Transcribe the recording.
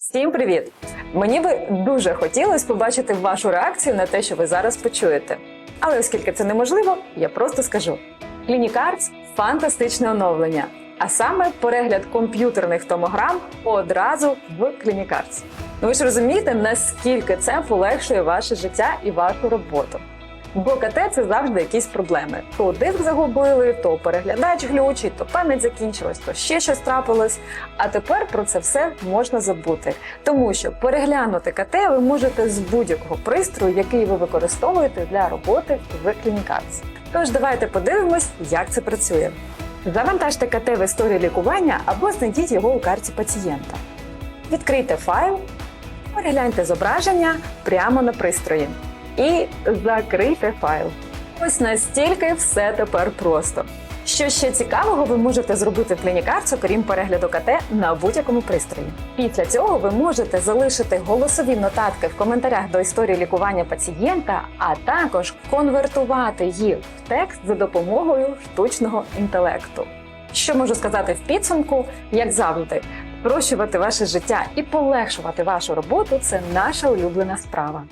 Всім привіт! Мені би дуже хотілося побачити вашу реакцію на те, що ви зараз почуєте. Але оскільки це неможливо, я просто скажу: Клінікарц фантастичне оновлення, а саме перегляд комп'ютерних томограм одразу в Клінікарц. Ну ви ж розумієте, наскільки це полегшує ваше життя і вашу роботу. Бо КТ це завжди якісь проблеми. То диск загубили, то переглядач глючить, то пам'ять закінчилась, то ще щось трапилось. А тепер про це все можна забути, тому що переглянути КТ ви можете з будь-якого пристрою, який ви використовуєте для роботи в Клінікарц. Тож давайте подивимось, як це працює. Завантажте КТ в історію лікування або знайдіть його у карті пацієнта. Відкрийте файл, перегляньте зображення прямо на пристрої і закрийте файл. Ось настільки все тепер просто. Що ще цікавого ви можете зробити в клінікарцу, крім перегляду КТ на будь-якому пристрої. Після цього ви можете залишити голосові нотатки в коментарях до історії лікування пацієнта, а також конвертувати їх в текст за допомогою штучного інтелекту. Що можу сказати в підсумку, як завжди, спрощувати ваше життя і полегшувати вашу роботу це наша улюблена справа.